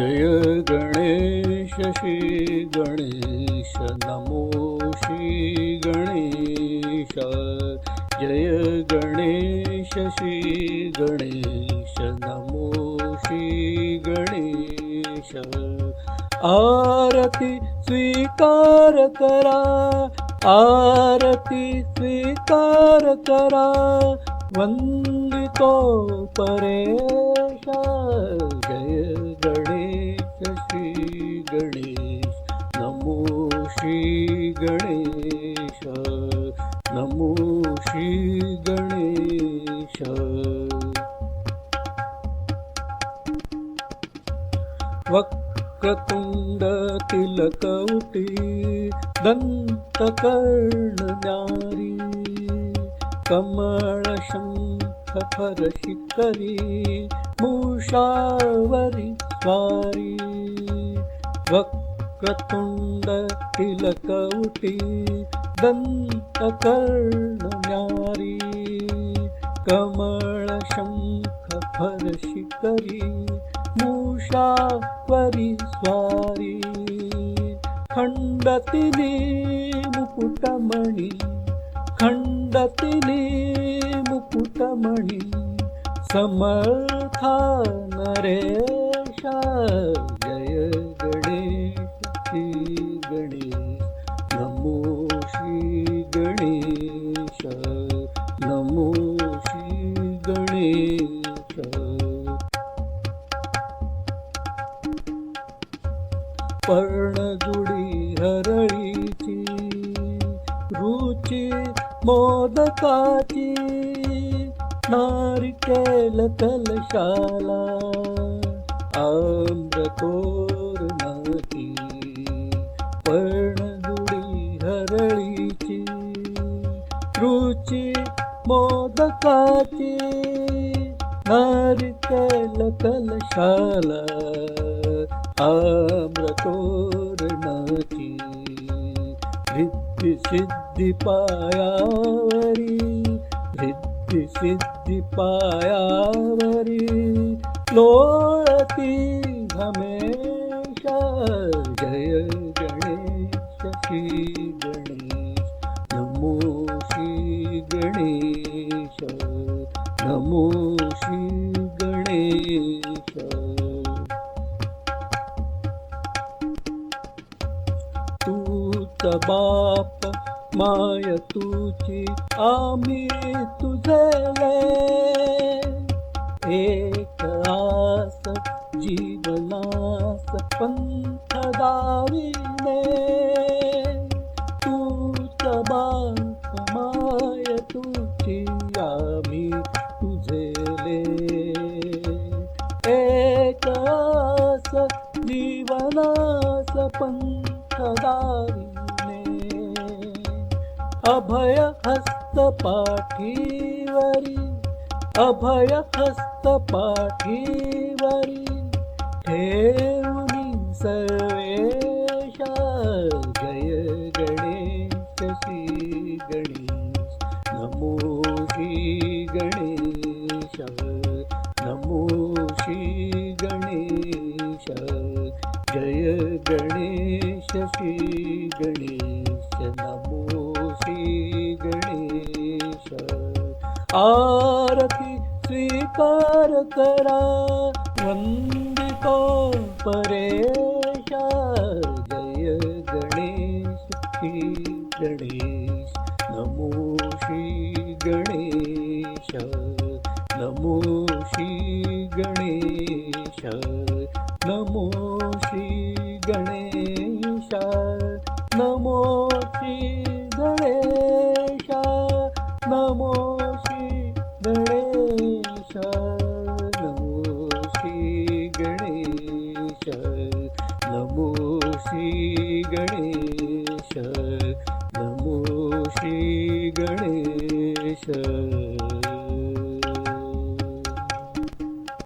जय गणेश श्री गणेश नमो श्री गणेश। जय गणेश श्री गणेश नमो श्री गणेश। आरती स्वीकार करा आरती स्वीकार करा वन्दितो परेश गणेश। नमो श्री गणेश। नमो श्री गणेश। वक्रतुण्ड तिलकौटी दन्तकर्णनारी कमलशङ्खफरशिखरी मूषावरि स्वारी वक्रतुण्डतिलकौटी दन्तकर्णन्यारी कमलशङ्खफलशिखरी कमणशङ्खर शिखरी मूषा परि स्वारि मुकुटमणि समर्था नरेश पर्णजुडी हरळीची रुची मोदकाची नारिकेल कलशाला आम्रतोरणाची पर्णजुडी हरळीची रुची मोदकाची नारिकेल कलशाला. रिद्धी सिद्धी पायावरी रिद्धी सिद्धी पायावरी लोळती हमेशा जय गणेश श्री गणेश नमो श्री गणेश नमो श्री बाप माय तुझी आम्ही तुझले एक आस जीवनास पंथ दाविने तूच बाप माय तुझी आम्ही तुझले एक आस जीवनास पंथ दाविने अभय हस्त पाठीवरी अभय हस्त पाठीवरी ठेवनी सर्वेशा जय गणेश श्री गणेश नमो श्री गणेश नमो श्री गणेश जय गणेश श्री गणेश नमो आरती स्वीकार करा वन्दितो परेश जय गणेश श्री गणेश नमो श्री गणेश नमो श्री गणेश नमो श्री गणेश नमो श्री गणेश नमो श्री गणेश नमो श्री गणेश